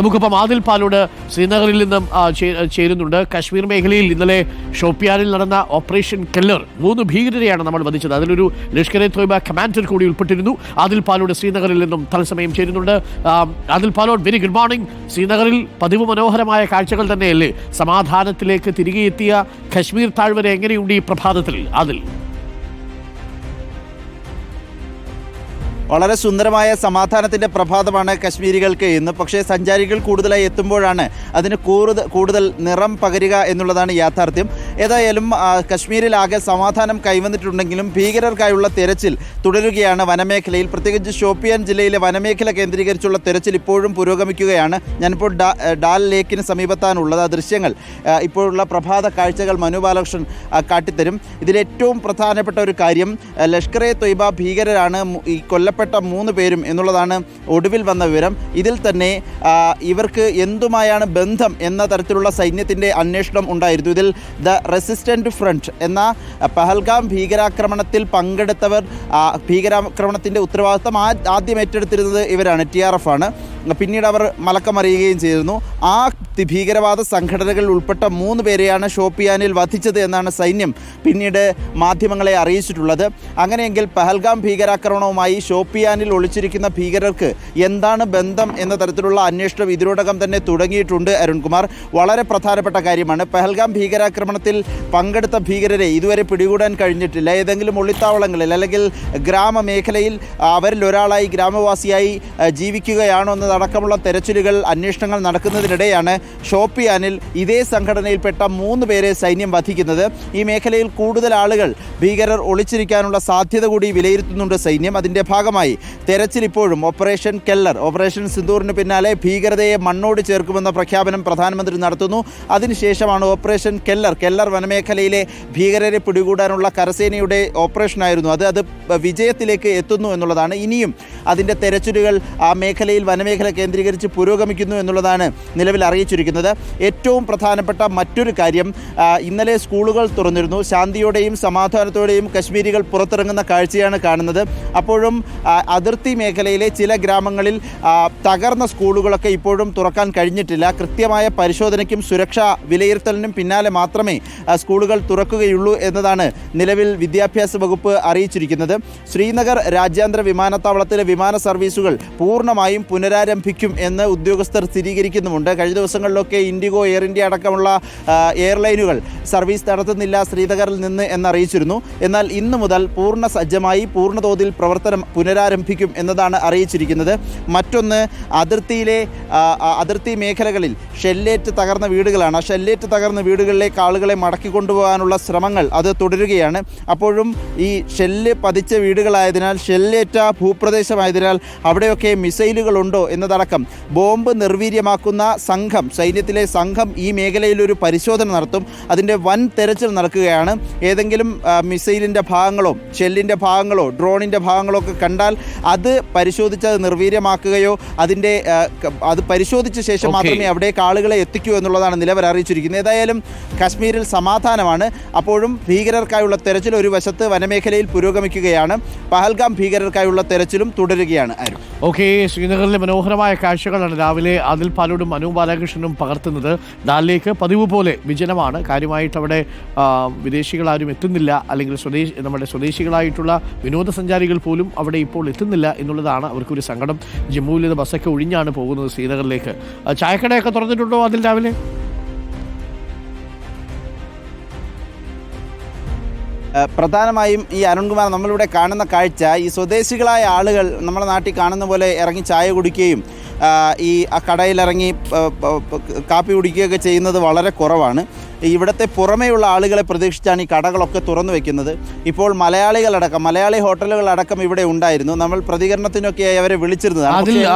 നമുക്കിപ്പം ആദിൽ പാലോട് ശ്രീനഗറിൽ നിന്നും ചേരുന്നുണ്ട്. കാശ്മീർ മേഖലയിൽ ഇന്നലെ ഷോപ്പിയാനിൽ നടന്ന ഓപ്പറേഷൻ കെല്ലർ മൂന്ന് ഭീകരരെയാണ് നമ്മൾ വധിച്ചത്. അതിലൊരു ലഷ്കർ എ തോയ്ബ കമാൻഡർ കൂടി ഉൾപ്പെട്ടിരുന്നു. ആദിൽ പാലോട് ശ്രീനഗറിൽ നിന്നും തത്സമയം ചേരുന്നുണ്ട്. Adil Palode very good morning ശ്രീനഗറിൽ പതിവ് മനോഹരമായ കാഴ്ചകൾ തന്നെയല്ലേ? സമാധാനത്തിലേക്ക് തിരികെ എത്തിയ കശ്മീർ താഴ്വര എങ്ങനെയുണ്ട് ഈ പ്രഭാതത്തിൽ? അതിൽ വളരെ സുന്ദരമായ സമാധാനത്തിന്റെ പ്രഭാതമാണ് കശ്മീരികൾക്ക് ഇന്ന്. പക്ഷേ സഞ്ചാരികൾ കൂടുതലായി എത്തുമ്പോഴാണ് അതിന് കൂടുതൽ കൂടുതൽ നിറം പകരുക എന്നുള്ളതാണ് യാഥാർത്ഥ്യം. ഏതായാലും കശ്മീരിൽ ആകെ സമാധാനം കൈവന്നിട്ടുണ്ടെങ്കിലും ഭീകരർക്കായുള്ള തെരച്ചിൽ തുടരുകയാണ് വനമേഖലയിൽ. പ്രത്യേകിച്ച് ഷോപ്പിയാൻ ജില്ലയിലെ വനമേഖല കേന്ദ്രീകരിച്ചുള്ള തെരച്ചിൽ ഇപ്പോഴും പുരോഗമിക്കുകയാണ്. ഞാനിപ്പോൾ ഡാൽ ലേക്കിന് സമീപത്താണുള്ളത്. ആ ദൃശ്യങ്ങൾ ഇപ്പോഴുള്ള പ്രഭാത കാഴ്ചകൾ മനു ബാലകൃഷ്ണൻ കാട്ടിത്തരും. ഇതിലേറ്റവും പ്രധാനപ്പെട്ട ഒരു കാര്യം ലഷ്കർ എ തൊയ്ബ ഭീകരരാണ് ഈ കൊല്ലപ്പെട്ട മൂന്ന് പേരും എന്നുള്ളതാണ് ഒടുവിൽ വന്ന വിവരം. ഇതിൽ തന്നെ ഇവർക്ക് എന്തുമായാണ് ബന്ധം എന്ന തരത്തിലുള്ള സൈന്യത്തിന്റെ അന്വേഷണം ഉണ്ടായിരുന്നു. ഇതിൽ ദ റെസിസ്റ്റന്റ് ഫ്രണ്ട് എന്ന പഹൽഗാം ഭീകരാക്രമണത്തിൽ പങ്കെടുത്തവർ ഭീകരാക്രമണത്തിന്റെ ഉത്തരവാദിത്തം ആദ്യം ഏറ്റെടുത്തിരുന്നത് ഇവരാണ് ടി ആർ എഫ് ആണ്. പിന്നീട് അവർ മലക്കമറിയുകയും ചെയ്തിരുന്നു. ആ ഭീകരവാദ സംഘടനകളിൽ ഉൾപ്പെട്ട മൂന്ന് പേരെയാണ് ഷോപ്പിയാനിൽ വധിച്ചത് എന്നാണ് സൈന്യം പിന്നീട് മാധ്യമങ്ങളെ അറിയിച്ചിട്ടുള്ളത്. അങ്ങനെയെങ്കിൽ പഹൽഗാം ഭീകരാക്രമണവുമായി ഷോപ്പിയാനിൽ ഒളിച്ചിരിക്കുന്ന ഭീകരർക്ക് എന്താണ് ബന്ധം എന്ന തരത്തിലുള്ള അന്വേഷണം ഇതിനോടകം തന്നെ തുടങ്ങിയിട്ടുണ്ട് അരുൺകുമാർ. വളരെ പ്രധാനപ്പെട്ട കാര്യമാണ്. പഹൽഗാം ഭീകരാക്രമണത്തിൽ പങ്കെടുത്ത ഭീകരരെ ഇതുവരെ പിടികൂടാൻ കഴിഞ്ഞിട്ടില്ല. ഏതെങ്കിലും ഒളിത്താവളങ്ങളിൽ അല്ലെങ്കിൽ ഗ്രാമമേഖലയിൽ അവരിൽ ഒരാളായി ഗ്രാമവാസിയായി ജീവിക്കുകയാണോ എന്നതടക്കമുള്ള തെരച്ചിലുകൾ അന്വേഷണങ്ങൾ നടക്കുന്നതിനിടെയാണ് ഷോപ്പിയാനിൽ ഇതേ സംഘടനയിൽപ്പെട്ട മൂന്ന് പേരെ സൈന്യം വധിക്കുന്നത്. ഈ മേഖലയിൽ കൂടുതൽ ആളുകൾ ഭീകരർ ഒളിച്ചിരിക്കാനുള്ള സാധ്യത കൂടി വിലയിരുത്തുന്നുണ്ട് സൈന്യം. അതിന്റെ ഭാഗമായി തെരച്ചിൽ ഇപ്പോഴും ഓപ്പറേഷൻ കെല്ലർ ഓപ്പറേഷൻ സിന്ദൂറിന് പിന്നാലെ ഭീകരതയെ മണ്ണോട് ചേർക്കുമെന്ന പ്രഖ്യാപനം പ്രധാനമന്ത്രി നടത്തുന്നു. അതിനുശേഷമാണ് ഓപ്പറേഷൻ കെല്ലർ. കെല്ലർ വനമേഖലയിലെ ഭീകരരെ പിടികൂടാനുള്ള കരസേനയുടെ ഓപ്പറേഷനായിരുന്നു. അത് അത് വിജയത്തിലേക്ക് എത്തുന്നു എന്നുള്ളതാണ്. ഇനിയും അതിന്റെ തെരച്ചിലുകൾ ആ മേഖലയിൽ വനമേഖല കേന്ദ്രീകരിച്ച് പുരോഗമിക്കുന്നു എന്നുള്ളതാണ് നിലവിൽ അറിയിച്ചിരിക്കുന്നത് ഏറ്റവും പ്രധാനപ്പെട്ട മറ്റൊരു കാര്യം ഇന്നലെ സ്കൂളുകൾ തുറന്നിരുന്നു. ശാന്തിയോടെയും സമാധാനത്തോടെയും കശ്മീരികൾ പുറത്തിറങ്ങുന്ന കാഴ്ചയാണ് കാണുന്നത്. അപ്പോഴും അതിർത്തി മേഖലയിലെ ചില ഗ്രാമങ്ങളിൽ തകർന്ന സ്കൂളുകളൊക്കെ ഇപ്പോഴും തുറക്കാൻ കഴിഞ്ഞിട്ടില്ല. കൃത്യമായ പരിശോധനയ്ക്കും സുരക്ഷാ വിലയിരുത്തലിനും പിന്നാലെ മാത്രമേ സ്കൂളുകൾ തുറക്കുകയുള്ളൂ എന്നതാണ് നിലവിൽ വിദ്യാഭ്യാസ വകുപ്പ് അറിയിച്ചിരിക്കുന്നത്. ശ്രീനഗർ രാജ്യാന്തര വിമാനത്താവളത്തിലെ വിമാന സർവീസുകൾ പൂർണമായും പുനരാരംഭിക്കും എന്ന് ഉദ്യോഗസ്ഥർ സ്ഥിരീകരിക്കുന്നുമുണ്ട്. കഴിഞ്ഞ ദിവസങ്ങളിലൊക്കെ ഇൻഡിഗോ എയർ ഇന്ത്യ അടക്കമുള്ള എയർലൈനുകൾ സർവീസ് നടത്തുന്നില്ല ശ്രീനഗറിൽ നിന്ന് എന്നറിയിച്ചിരുന്നു. എന്നാൽ ഇന്നു മുതൽ പൂർണ സജ്ജമായി പൂർണതോതിൽ പ്രവർത്തനം പുനരാരംഭിക്കും എന്നതാണ് അറിയിച്ചിരിക്കുന്നത്. മറ്റൊന്ന് അതിർത്തിയിലെ അതിർത്തി മേഖലകളിൽ ഷെല്ലേറ്റ് തകർന്ന വീടുകളാണ്. ആ ഷെല്ലേറ്റ് തകർന്ന വീടുകളിലേക്ക് ആളുകളെ മടക്കി കൊണ്ടുപോകാനുള്ള ശ്രമങ്ങൾ അത് തുടരുകയാണ്. അപ്പോഴും ഈ ഷെല്ല് പതിച്ച വീടുകളായതിനാൽ ഷെല്ലേറ്റ ഭൂപ്രദേശമായതിനാൽ അവിടെയൊക്കെ മിസൈലുകളുണ്ടോ എന്നതടക്കം ബോംബ് നിർവീര്യമാക്കുന്ന സംഘം സൈന്യത്തിലെ സംഘം ഈ മേഖലയിൽ ഒരു പരിശോധന നടത്തും. അതിന്റെ വൻ തെരച്ചിൽ നടക്കുകയാണ്. ഏതെങ്കിലും മിസൈലിന്റെ ഭാഗങ്ങളോ ഷെല്ലിന്റെ ഭാഗങ്ങളോ ഡ്രോണിന്റെ ഭാഗങ്ങളോ ഒക്കെ കണ്ടാൽ അത് പരിശോധിച്ച് അത് നിർവീര്യമാക്കുകയോ അതിന്റെ അത് പരിശോധിച്ച ശേഷം മാത്രമേ അവിടെ ആളുകളെ എത്തിക്കൂ എന്നുള്ളതാണ് നിലവർ അറിയിച്ചിരിക്കുന്നത്. ഏതായാലും കാശ്മീരിൽ സമാധാനമാണ്. അപ്പോഴും ഭീകരർക്കായുള്ള തെരച്ചിൽ ഒരു വശത്ത് വനമേഖലയിൽ പുരോഗമിക്കുകയാണ്. പഹൽഗാം ഭീകരർക്കായുള്ള തെരച്ചിലും തുടരുകയാണ് ഓക്കെ ശ്രീനഗറിലെ മനോഹരമായ കാഴ്ചകളാണ് രാവിലെ അതിൽ പാലോടും മനു ബാലകൃഷ്ണനും പകർത്തുന്നത് ഡാലിലേക്ക് പതിവ് പോലെ വിജനമാണ്. കാര്യമായിട്ട് അവിടെ വിദേശികളാരും എത്തുന്നില്ല. അല്ലെങ്കിൽ സ്വദേശി നമ്മുടെ സ്വദേശികളായിട്ടുള്ള വിനോദസഞ്ചാരികൾ പോലും അവിടെ ഇപ്പോൾ എത്തുന്നില്ല എന്നുള്ളതാണ് അവർക്കൊരു സങ്കടം. ജമ്മുവിൽ നിന്ന് ബസ്സൊക്കെ ഒഴിഞ്ഞാണ് പോകുന്നത് ശ്രീനഗറിലേക്ക്. ചായക്കടയൊക്കെ തുറന്നിട്ടുണ്ടോ അതിൽ രാവിലെ? പ്രധാനമായും ഈ അരുൺകുമാർ നമ്മളിവിടെ കാണുന്ന കാഴ്ച ഈ സ്വദേശികളായ ആളുകൾ നമ്മുടെ നാട്ടിൽ കാണുന്ന പോലെ ഇറങ്ങി ചായ കുടിക്കുകയും ഈ ആ കടയിലിറങ്ങി കാപ്പി കുടിക്കുകയൊക്കെ ചെയ്യുന്നത് വളരെ കുറവാണ്. ഇവിടുത്തെ പുറമേയുള്ള ആളുകളെ പ്രതീക്ഷിച്ചാണ് ഈ കടകളൊക്കെ തുറന്നു വെക്കുന്നത്. ഇപ്പോൾ മലയാളികളടക്കം മലയാളി ഹോട്ടലുകളടക്കം ഇവിടെ ഉണ്ടായിരുന്നു. നമ്മൾ പ്രതികരണത്തിനൊക്കെയായി അവരെ വിളിച്ചിരുന്നത് സാധാരണഗതിയിൽ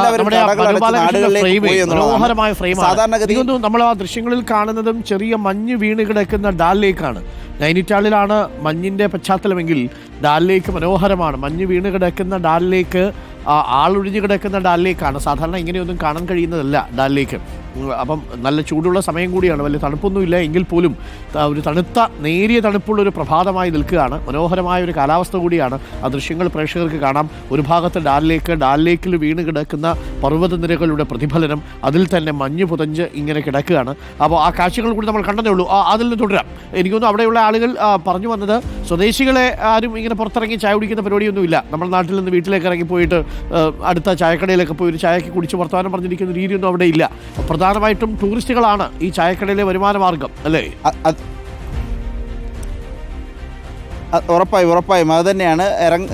സാധാരണഗതി നമ്മൾ ആ ദൃശ്യങ്ങളിൽ കാണുന്നതും ചെറിയ മഞ്ഞ് വീണ് കിടക്കുന്ന ഡാൽ ലേക്കാണ് നൈനിറ്റാളിലാണ് മഞ്ഞിന്റെ പശ്ചാത്തലമെങ്കിൽ ഡാൽ ലേക്ക് മനോഹരമാണ്. മഞ്ഞ് വീണ് കിടക്കുന്ന ഡാൽ ലേക്ക് ആളൊഴിഞ്ഞ് കിടക്കുന്ന ഡാൽ ലേക്കാണ്. സാധാരണ ഇങ്ങനെയൊന്നും കാണാൻ കഴിയുന്നതല്ല ഡാൽ ലേക്ക്. അപ്പം നല്ല ചൂടുള്ള സമയം കൂടിയാണ്. വലിയ തണുപ്പൊന്നുമില്ല. എങ്കിൽ പോലും ഒരു തണുത്ത നേരിയ തണുപ്പുള്ള ഒരു പ്രഭാതമായി നിൽക്കുകയാണ്. മനോഹരമായ ഒരു കാലാവസ്ഥ കൂടിയാണ്. ആ ദൃശ്യങ്ങൾ പ്രേക്ഷകർക്ക് കാണാം. ഒരു ഭാഗത്ത് ഡാലിലേക്ക് ഡാലിലേക്കിൽ വീണ് കിടക്കുന്ന പർവതനിരകളുടെ പ്രതിഫലനം അതിൽ തന്നെ മഞ്ഞ് പുതഞ്ച് ഇങ്ങനെ കിടക്കുകയാണ്. അപ്പോൾ ആ കാഴ്ചകൾ കൂടി നമ്മൾ കണ്ടതേ ഉള്ളൂ. അതിൽ നിന്ന് തുടരാം. എനിക്കൊന്നും അവിടെയുള്ള ആളുകൾ പറഞ്ഞു വന്നത് സ്വദേശികളെ ആരും ഇങ്ങനെ പുറത്തിറങ്ങി ചായ കുടിക്കുന്ന പരിപാടിയൊന്നുമില്ല. നമ്മുടെ നാട്ടിൽ നിന്ന് വീട്ടിലേക്ക് ഇറങ്ങി പോയിട്ട് അടുത്ത ചായക്കടയിലൊക്കെ പോയി ഒരു ചായക്ക് കുടിച്ച് വർത്തമാനം പറഞ്ഞിരിക്കുന്ന രീതിയൊന്നും അവിടെ ഇല്ല. പ്രധാനമായിട്ടും ടൂറിസ്റ്റുകളാണ് ഈ ചായക്കടയിലെ വരുമാന മാർഗം അല്ലേ ഉറപ്പായും ഉറപ്പായും. അത് തന്നെയാണ് ഇറങ്ങ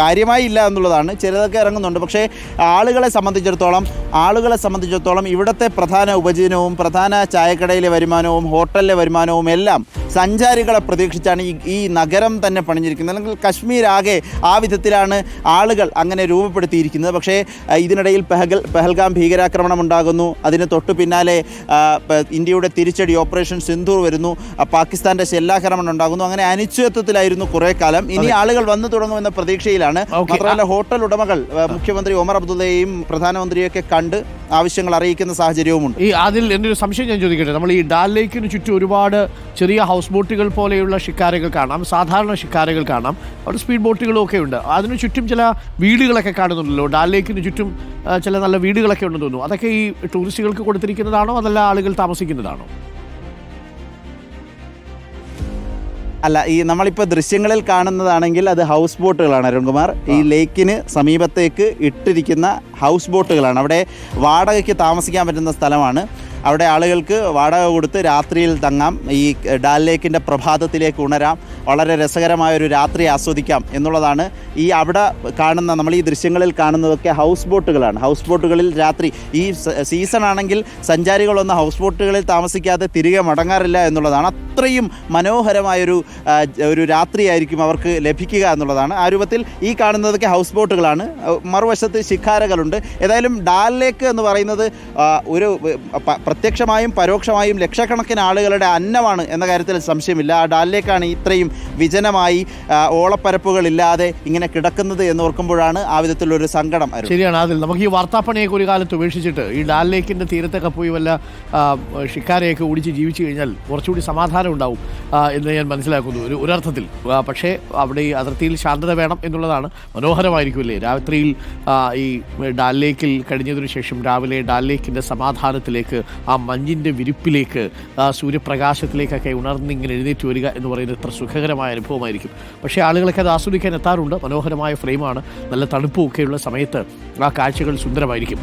കാര്യമായി ഇല്ല എന്നുള്ളതാണ്. ചിലതൊക്കെ ഇറങ്ങുന്നുണ്ട്. പക്ഷേ ആളുകളെ സംബന്ധിച്ചിടത്തോളം ആളുകളെ സംബന്ധിച്ചിടത്തോളം ഇവിടുത്തെ പ്രധാന ഉപജീവനവും പ്രധാന ചായക്കടയിലെ വരുമാനവും ഹോട്ടലിലെ വരുമാനവും എല്ലാം സഞ്ചാരികളെ പ്രതീക്ഷിച്ചാണ് ഈ ഈ നഗരം തന്നെ പണിഞ്ഞിരിക്കുന്നത്. അല്ലെങ്കിൽ കശ്മീർ ആകെ ആ വിധത്തിലാണ് ആളുകൾ അങ്ങനെ രൂപപ്പെടുത്തിയിരിക്കുന്നത്. പക്ഷേ ഇതിനിടയിൽ പെഹൽ പെഹൽഗാം ഭീകരാക്രമണം ഉണ്ടാകുന്നു. അതിന് തൊട്ടു പിന്നാലെ ഇന്ത്യയുടെ തിരിച്ചടി ഓപ്പറേഷൻ സിന്ധൂർ വരുന്നു. പാകിസ്ഥാന്റെ ഷെല്ലാക്രമണം ഉണ്ടാകുന്നു. അങ്ങനെ അനിശ്ചിതത്വത്തിലായിരുന്നു കുറേ കാലം. ഇനി ആളുകൾ വന്നു തുടങ്ങുമെന്ന പ്രതീക്ഷയിലാണ്. മാത്രമല്ല ഹോട്ടൽ ഉടമകൾ മുഖ്യമന്ത്രി ഒമർ അബ്ദുള്ളയെയും പ്രധാനമന്ത്രിയൊക്കെ കണ്ട് ആവശ്യങ്ങൾ അറിയിക്കുന്ന സാഹചര്യവുമുണ്ട്. ഈ അതിൽ എന്റെ ഒരു സംശയം ഞാൻ ചോദിക്കട്ടെ. നമ്മൾ ഈ ഡാൽ ലേക്കിന് ചുറ്റും ഒരുപാട് ചെറിയ ഹൗസ് ബോട്ടുകൾ പോലെയുള്ള ഷിക്കാരകൾ കാണാം. സാധാരണ ഷിക്കാരകൾ കാണാം. അവിടെ സ്പീഡ് ബോട്ടുകളും ഒക്കെ ഉണ്ട്. അതിനു ചുറ്റും ചില വീടുകളൊക്കെ കാണുന്നുണ്ടല്ലോ. ഡാൽ ലേക്കിന് ചുറ്റും ചില നല്ല വീടുകളൊക്കെ ഉണ്ടെന്ന് തോന്നുന്നു. അതൊക്കെ ഈ ടൂറിസ്റ്റുകൾക്ക് കൊടുത്തിരിക്കുന്നതാണോ അതല്ല ആളുകൾ താമസിക്കുന്നതാണോ? അല്ല ഈ നമ്മളിപ്പോൾ ദൃശ്യങ്ങളിൽ കാണുന്നതാണെങ്കിൽ അത് ഹൗസ് ബോട്ടുകളാണ് അരുൺകുമാർ ഈ ലേക്കിന് സമീപത്തേക്ക് ഇട്ടിരിക്കുന്ന ഹൗസ് ബോട്ടുകളാണ് അവിടെ വാടകയ്ക്ക് താമസിക്കാൻ പറ്റുന്ന സ്ഥലമാണ്. അവിടെ ആളുകൾക്ക് വാടക കൊടുത്ത് രാത്രിയിൽ തങ്ങാം. ഈ ഡാൽ ലേക്കിന്റെ പ്രഭാതത്തിലേക്ക് ഉണരാം. വളരെ രസകരമായ ഒരു രാത്രി ആസ്വദിക്കാം എന്നുള്ളതാണ് ഈ അവിടെ കാണുന്ന നമ്മൾ ഈ ദൃശ്യങ്ങളിൽ കാണുന്നതൊക്കെ ഹൗസ് ബോട്ടുകളാണ് ഹൗസ് ബോട്ടുകളിൽ രാത്രി ഈ സീസൺ ആണെങ്കിൽ സഞ്ചാരികളൊന്നും ഹൗസ് ബോട്ടുകളിൽ താമസിക്കാതെ തിരികെ മടങ്ങാറില്ല എന്നുള്ളതാണ്. അത്രയും മനോഹരമായൊരു ഒരു രാത്രിയായിരിക്കും അവർക്ക് ലഭിക്കുക എന്നുള്ളതാണ്. ആ രൂപത്തിൽ ഈ കാണുന്നതൊക്കെ ഹൗസ് ബോട്ടുകളാണ് മറുവശത്ത് ശിഖാരകളുണ്ട്. ഏതായാലും ഡാൽ ലേക്ക് എന്ന് പറയുന്നത് ഒരു പ്രത്യക്ഷമായും പരോക്ഷമായും ലക്ഷക്കണക്കിന് ആളുകളുടെ അന്നമാണ് എന്ന കാര്യത്തിൽ സംശയമില്ല. ആ ഡാൽ ലേക്കാണ് ഇത്രയും വിജനമായി ഓളപ്പരപ്പുകളില്ലാതെ ഇങ്ങനെ കിടക്കുന്നത് എന്ന് ഓർക്കുമ്പോഴാണ് ആ വിധത്തിലൊരു സങ്കടം ശരിയാണ് അതിൽ നമുക്ക് ഈ വാർത്താപ്പണിയൊക്കെ ഒരു കാലത്ത് ഉപേക്ഷിച്ചിട്ട് ഈ ഡാൽ ലേക്കിന്റെ തീരത്തൊക്കെ പോയി വല്ല ഷിക്കാരെയൊക്കെ ഓടിച്ച് ജീവിച്ചു കഴിഞ്ഞാൽ കുറച്ചുകൂടി സമാധാനം ഉണ്ടാവും എന്ന് ഞാൻ മനസ്സിലാക്കുന്നു ഒരു ഒരർത്ഥത്തിൽ. പക്ഷേ അവിടെ ഈ അതിർത്തിയിൽ ശാന്തത വേണം എന്നുള്ളതാണ് മനോഹരമായിരിക്കുമല്ലേ? രാത്രിയിൽ ഈ ഡാൽ ലേക്കിൽ കഴിഞ്ഞതിനു ശേഷം രാവിലെ ഡാൽ ലേക്കിന്റെ സമാധാനത്തിലേക്ക് ആ മഞ്ഞിന്റെ വിരിപ്പിലേക്ക് സൂര്യപ്രകാശത്തിലേക്കൊക്കെ ഉണർന്നിങ്ങനെ എഴുന്നേറ്റ് വരിക എന്ന് പറയുന്നത് എത്ര സുഖകരമായ അനുഭവമായിരിക്കും. പക്ഷേ ആളുകളൊക്കെ അത് ആസ്വദിക്കാൻ എത്താറുണ്ട്. മനോഹരമായ ഫ്രെയിമാണ്. നല്ല തണുപ്പും ഒക്കെയുള്ള സമയത്ത് ആ കാഴ്ചകൾ സുന്ദരമായിരിക്കും.